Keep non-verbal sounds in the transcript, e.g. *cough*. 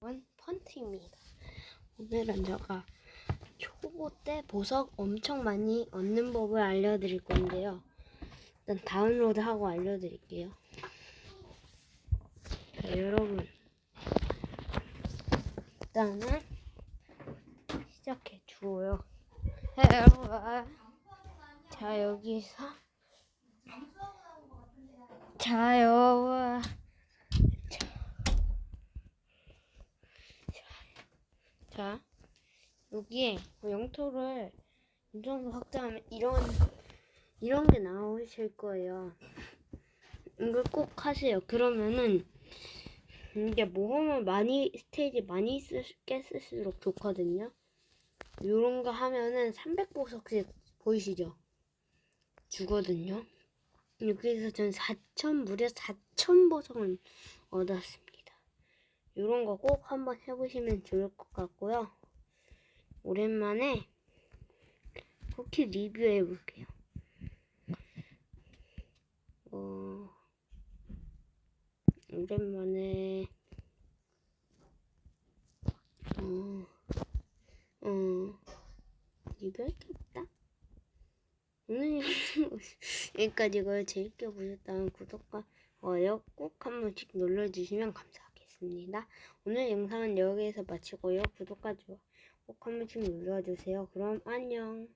원 펀트입니다. 오늘은 제가 초보 때 보석 엄청 많이 얻는 법을 알려드릴 건데요. 일단 다운로드하고 알려드릴게요. 자, 여러분 일단은 시작해 주고요. 자 여기서 자여러분 자, 여기에 그 영토를 이 정도 확장하면 이런 이런 게 나오실 거예요. 이걸 꼭 하세요. 그러면은 이게 모험을 많이 스테이지 많이 쓰, 깼을수록 좋거든요. 이런 거 하면은 300보석씩 보이시죠? 주거든요. 여기서 전 4천 무려 4천 보석을 얻었습니다. 이런 거 꼭 한번 해보시면 좋을 것 같고요. 오랜만에 쿠키 리뷰해 볼게요. 어, 오랜만에 어, 어, 리뷰할 게 없다. 오늘 영상 *laughs* 여기까지고요. 재밌게 보셨다면 구독과 좋아요 꼭 한 번씩 눌러주시면 감사 하겠습니다. 오늘 영상은 여기에서 마치고요. 구독과 좋아요 꼭 한 번씩 눌러주세요. 그럼 안녕.